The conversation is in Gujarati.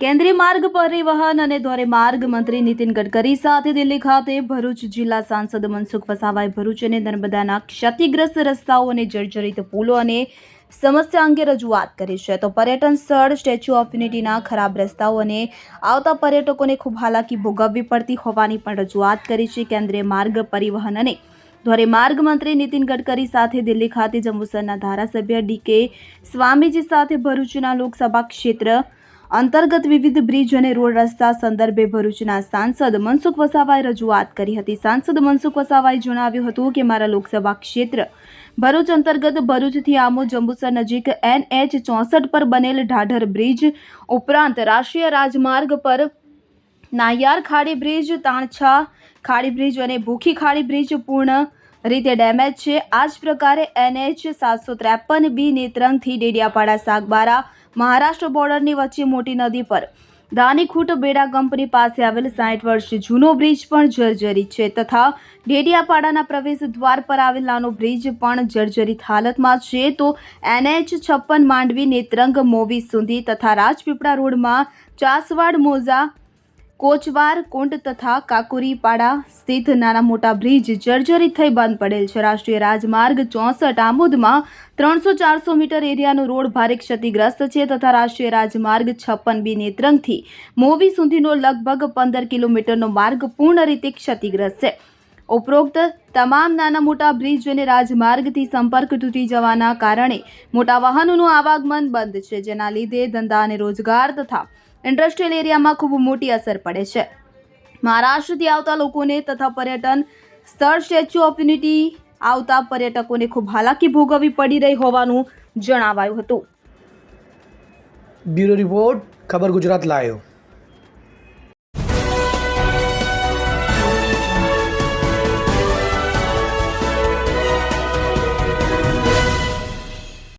કેન્દ્રીય માર્ગ પરિવહન અને ધોરીમાર્ગ મંત્રી નીતિન ગડકરી સાથે દિલ્હી ખાતે ભરૂચ જિલ્લા સાંસદ મનસુખ વસાવાએ ભરૂચ અને નર્મદાના ક્ષતિગ્રસ્ત રસ્તાઓ અને જર્જરિત પુલો અને સમસ્યા અંગે રજૂઆત કરી છે. તો પર્યટન સ્થળ, સ્ટેચ્યુ ઓફ યુનિટીના ખરાબ રસ્તાઓ અને આવતા પર્યટકોને ખૂબ હાલાકી ભોગવવી પડતી હોવાની પણ રજૂઆત કરી છે કેન્દ્રીય માર્ગ પરિવહન અને ધોરીમાર્ગ મંત્રી નીતિન ગડકરી સાથે દિલ્હી ખાતે જંબુસરના ધારાસભ્ય ડીકે સ્વામીજી સાથે ભરૂચના લોકસભા ક્ષેત્ર અંતર્ગત વિવિધ બ્રિજ અને રોડ રસ્તા સંદર્ભે ભરૂચના સાંસદ મનસુખ વસાવાએ રજૂઆત કરી હતી. સાંસદ મનસુખ વસાવાએ જણાવ્યું હતું કે, મારા લોકસભા ક્ષેત્ર ભરૂચ અંતર્ગત ભરૂચથી આમો જંબુસર નજીક એનએચ ચોસઠ પર બનેલ ઢાઢર બ્રિજ ઉપરાંત રાષ્ટ્રીય રાજમાર્ગ પર નાયાર ખાડી બ્રિજ, તાણછા ખાડી બ્રિજ અને ભૂખી ખાડી બ્રિજ પૂર્ણ રીતે ડેમેજ છે. આ જ પ્રકારે એનએચ સાતસો ત્રેપન બી નેત્રંગથી ડેડિયાપાડા સાગબારા મહારાષ્ટ્ર બોર્ડરની વચ્ચે મોટી નદી પર. દાનીખૂટ બેડા કંપની પાસે આવેલ સાઠ વર્ષ જૂનો બ્રિજ પણ જર્જરિત છે તથા ડેડિયાપાડાના પ્રવેશ દ્વાર પર આવેલ નાનો બ્રિજ પણ જર્જરિત હાલતમાં છે. તો એનએચ છપ્પન માંડવી નેત્રંગ મોવી સુધી તથા રાજપીપળા રોડમાં ચાસવાડ મોજા કોચવાર, કુંડ તથા કાકુરીપાડા સ્થિત નાના મોટા બ્રિજ જર્જરિત થઈ બંધ પડેલ છે. રાષ્ટ્રીય રાજમાર્ગ ચોસઠ આમોદમાં ત્રણસો ચારસો મીટર એરિયાનો રોડ ભારે ક્ષતિગ્રસ્ત છે તથા રાષ્ટ્રીય રાજમાર્ગ છપ્પન બી નેત્રંગથી મોવી સુધીનો લગભગ પંદર કિલોમીટરનો માર્ગ પૂર્ણ રીતે ક્ષતિગ્રસ્ત છે. ઉપરોક્ત તમામ નાના મોટા બ્રિજ અને રાજમાર્ગથી સંપર્ક તૂટી જવાના કારણે મોટા વાહનોનું આવાગમન બંધ છે, જેના લીધે ધંધા અને રોજગાર તથા ઇન્ડસ્ટ્રીયલ એરિયામાં ખૂબ મોટી અસર પડે છે. મહારાષ્ટ્રથી આવતા લોકોને તથા પર્યટન સ્થળ સ્ટેચ્યુ ઓફ યુનિટી આવતા પર્યટકોને ખૂબ હાલાકી ભોગવવી પડી રહી હોવાનું જણાવાયું હતું. બ્યુરો રિપોર્ટ, ખબર ગુજરાત લાયો.